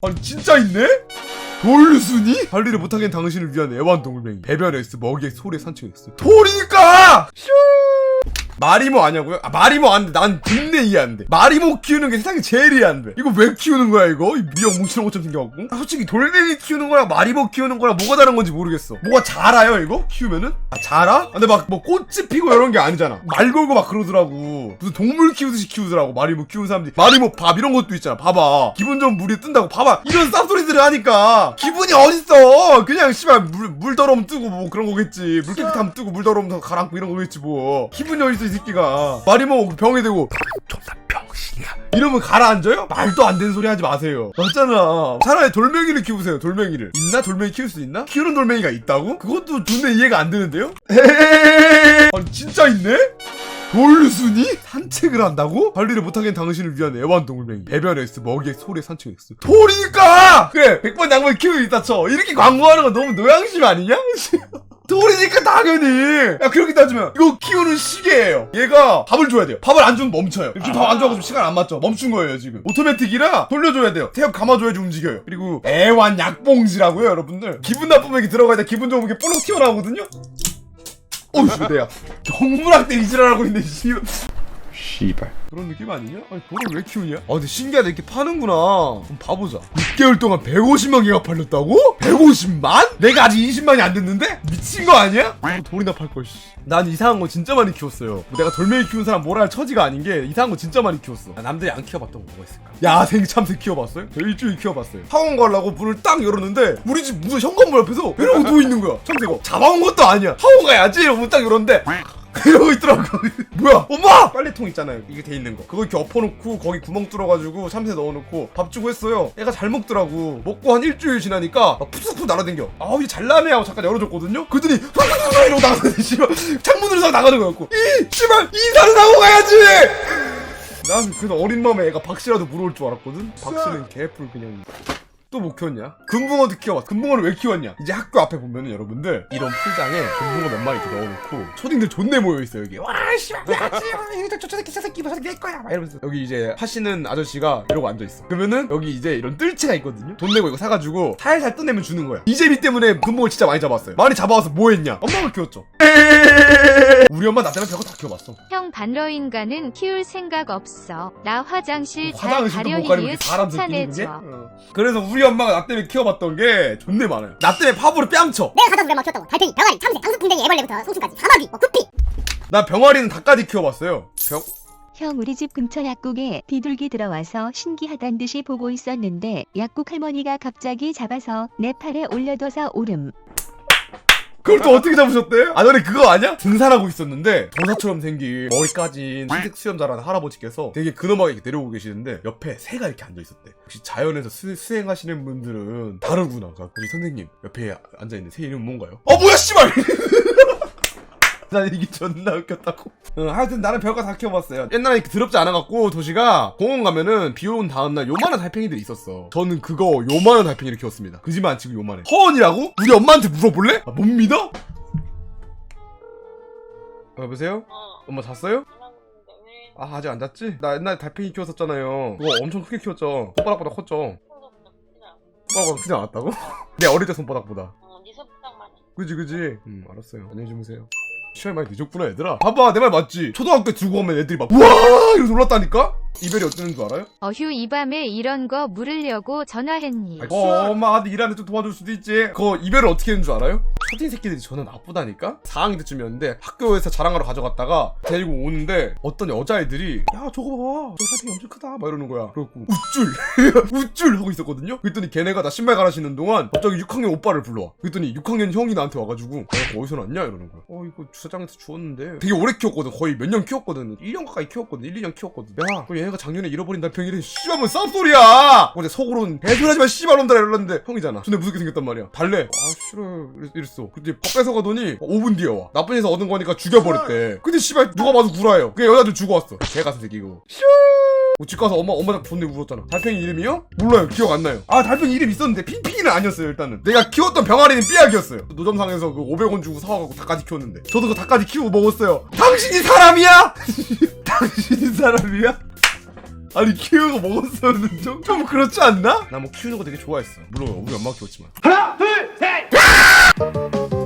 아니 진짜 있네? 돌순이? 관리를 못하긴 당신을 위한 애완동물맹이 배변 X, 먹이 X, 소리 산책 X 돌이니까! 슈! 마리모 아냐고요? 아 마리모 안 돼. 난 존내 이해 안 돼. 마리모 키우는 게 세상에 제일 이해 안 돼. 이거 왜 키우는 거야 이거? 이 미역 뭉치는 것처럼 생겨갖고. 아, 솔직히 돌멩이 키우는 거랑 마리모 키우는 거랑 뭐가 다른 건지 모르겠어. 뭐가 자라요 이거? 키우면은? 아 자라? 아, 근데 막 뭐 꽃이 피고 이런 게 아니잖아. 말 걸고 막 그러더라고. 무슨 동물 키우듯이 키우더라고. 마리모 키우는 사람들이. 마리모 밥 이런 것도 있잖아. 봐봐. 기분 좋은 물이 뜬다고. 봐봐. 이런 쌉소리들을 하니까 기분이 어딨어. 그냥 씨발 물, 물 더러움 뜨고 뭐 그런 거겠지. 물 깨끗하면 뜨고 물 더러움 가라앉고 이런 거겠지 뭐. 기분이 어딨어 이 새끼가. 마리모 병이 되고 존나 병신이야. 이러면 가라앉아요? 말도 안 되는 소리 하지 마세요. 맞잖아. 차라리 돌멩이를 키우세요. 돌멩이를. 있나? 돌멩이 키울 수 있나? 키우는 돌멩이가 있다고? 그것도 존나 이해가 안 되는데요? 아니 진짜 있네? 돌순이? 산책을 한다고? 관리를 못하긴 당신을 위한 애완동물맹이 배변 X, 먹이 X, 소리 산책 X 돌이니까! 그래 100번 양말 키우고 있다 쳐 이렇게 광고하는 건 너무 노양심 아니냐? 돌이니까 당연히. 야 그렇게 따지면 이거 키우는 시계예요. 얘가 밥을 줘야 돼요. 밥을 안 주면 멈춰요. 지금 밥 안 줘가지고 시간 안 맞죠? 멈춘 거예요 지금. 오토매틱이라 돌려줘야 돼요. 태엽 감아줘야지 움직여요. 그리고 애완 약봉지라고요 여러분들. 기분 나쁘면 이게 들어가야 돼. 기분 좋으면 이게 볼록 튀어나오거든요? 어이씨 내야. 정물학 때 이지랄하고 있네 씨 씨발. 그런 느낌 아니냐? 아니 돌을 왜 키우냐? 아 근데 신기하다 이렇게 파는구나 그럼 봐보자 6개월 동안 150만 개가 팔렸다고? 150만? 내가 아직 20만이 안 됐는데? 미친 거 아니야? 어, 돌이나 팔걸 씨. 난 이상한 거 진짜 많이 키웠어요 뭐 내가 돌멩이 키운 사람 뭐라 할 처지가 아닌 게 이상한 거 진짜 많이 키웠어 아, 남들이 안 키워봤던 거 뭐가 있을까? 야생 참새 키워봤어요? 저 일주일 키워봤어요 학원 가려고 문을 딱 열었는데 우리 집 무슨 현관문 앞에서 이러고 누워있는 거야 참새가 잡아온 것도 아니야 학원 가야지 이러고 문딱 열었는데 이러고 있더라고. 뭐야? 엄마! 빨래통 있잖아요. 이게 돼 있는 거. 그거 이렇게 엎어놓고 거기 구멍 뚫어가지고 참새 넣어놓고 밥 주고 했어요. 애가 잘 먹더라고. 먹고 한 일주일 지나니까 막 푸석푸석 날아댕겨. 아우 이제 잘나네 하고 잠깐 열어줬거든요. 그랬더니 후후후 이러고 나가는 씨발 창문으로 싹 나가는 거였고. 이 씨발 이사를 하고 가야지. 난 그래도 어린 마음에 애가 박씨라도 물어올 줄 알았거든. 박씨는 개뿔 그냥. 또못 키웠냐? 금붕어도 키워봤어. 금붕어를 왜 키웠냐? 이제 학교 앞에 보면은 여러분들 이런 풀장에 금붕어 몇 마리 넣어놓고 초딩들 존내 모여있어 여기. 와 씨발 야 씨발 저 새끼 저 새끼 저 새끼 내 거야 막 이러면서 여기 이제 파시는 아저씨가 이러고 앉아있어. 그러면은 여기 이제 이런 뜰채가 있거든요. 돈 내고 이거 사가지고 살살 떠내면 주는 거야. 이재미 때문에 금붕어 진짜 많이 잡았어요. 많이 잡아와서 뭐 했냐? 엄마가 키웠죠. 우리 엄마 나 때문에 별거 다 키워봤어. 형 반러 인간은 키울 생각 없어. 나 화장실 잘 화장실도 못 가려니 게? 추천해줘. 어. 그래서 우리 엄마가 나 때문에 키워봤던 게 존내 많아요. 나 때문에 팝으로 뺨쳐. 내가 가져서 막 키웠다고 달팽이, 병아리, 참새, 당수풍뎅이, 애벌레부터 송충까지 사마귀, 뭐 구피 나 병아리는 닭까지 키워봤어요. 병 형 우리 집 근처 약국에 비둘기 들어와서 신기하단 듯이 보고 있었는데 약국 할머니가 갑자기 잡아서 내 팔에 올려둬서 오름. 그걸 또 어떻게 잡으셨대? 아 너네 그거 아냐? 등산하고 있었는데 도사처럼 생긴 머리 까진 흰색 수염 잘하는 할아버지께서 되게 근엄하게 이렇게 내려오고 계시는데 옆에 새가 이렇게 앉아 있었대. 혹시 자연에서 수, 수행하시는 분들은 다르구나. 그래서 우리 선생님 옆에 앉아 있는 새 이름 뭔가요? 어 뭐야 씨발! 난 이게 존나 웃겼다고. 응, 하여튼 나는 별거 다 키워봤어요. 옛날에 이렇게 더럽지 않아갖고 도시가 공원 가면은 비온 다음날 요만한 달팽이들이 있었어. 저는 그거 요만한 달팽이를 키웠습니다. 그지만 안 치고 요만해. 허언이라고? 우리 엄마한테 물어볼래? 아, 못 믿어? 어, 여보세요? 어, 엄마 잤어요? 알았는데 왜 아 아직 안 잤지? 나 옛날에 달팽이 키웠었잖아요. 그거 엄청 크게 키웠죠. 손바닥보다 컸죠. 손톱보다 크지 않아? 손바닥보다 크지 않았다고? 내 어릴 때 손바닥보다. 어, 네 손바닥만 해. 그지 그지 음 알았어요 안녕히 주무세요 시간이 많이 늦었구나 얘들아 봐봐 내 말 맞지 초등학교 때 들고 오면 애들이 막 우와 이러고 놀랐다니까 이별이 어쩌는 줄 알아요? 어휴 이 밤에 이런 거 물으려고 전화했니? 어 엄마한테 일하는데 좀 도와줄 수도 있지 그거 이별을 어떻게 했는 줄 알아요? 초딩 새끼들이 전화 나쁘다니까? 4학년 때쯤이었는데 학교에서 자랑하러 가져갔다가 데리고 오는데 어떤 여자애들이 야 저거 봐봐. 저 사진이 엄청 크다. 막 이러는 거야. 그래갖고 우쭐 우쭐. 하고 있었거든요. 그랬더니 걔네가 나 신발 갈아 신는 동안 갑자기 6학년 오빠를 불러와. 그랬더니 6학년 형이 나한테 와가지고 야, 그거 어디서 났냐? 이러는 거야 어 이거 주차장에서 주웠는데. 되게 오래 키웠거든. 거의 몇 년 키웠거든. 1년 가까이 키웠거든. 1, 2년 키웠거든 야 그거 얘네가 작년에 잃어버린 달팽이래 씨발 뭐 쌉소리야. 어제 속으로는 개소리하지마 씨발 놈들아. 이러는데 형이잖아. 근데 무섭게 생겼단 말이야 달래 아 싫어 이랬- 이랬어 근데 밥 뺏어가더니 5분 뒤에 와 나쁜 데서 얻은 거니까 죽여버렸대 근데 씨발 누가 봐도 구라예요 그 여자들 주고 왔어 개 같은 새끼 이거 어, 집 가서 엄마 엄마랑 존내 울었잖아. 달팽이 이름이요? 몰라요. 기억 안 나요. 아 달팽이 이름 있었는데 핑핑이는 아니었어요. 일단은 내가 키웠던 병아리는 삐약이었어요. 노점상에서 그 500원 주고 사와갖고 닭까지 키웠는데 저도 그 닭까지 키우고 먹었어요. 당신이 사람이야? 당신이 사람이야? 아니 키우가 먹었었는 좀? 좀 그렇지 않나? 나 뭐 키우는 거 되게 좋아했어 물론 우리 엄마가 키웠지만 you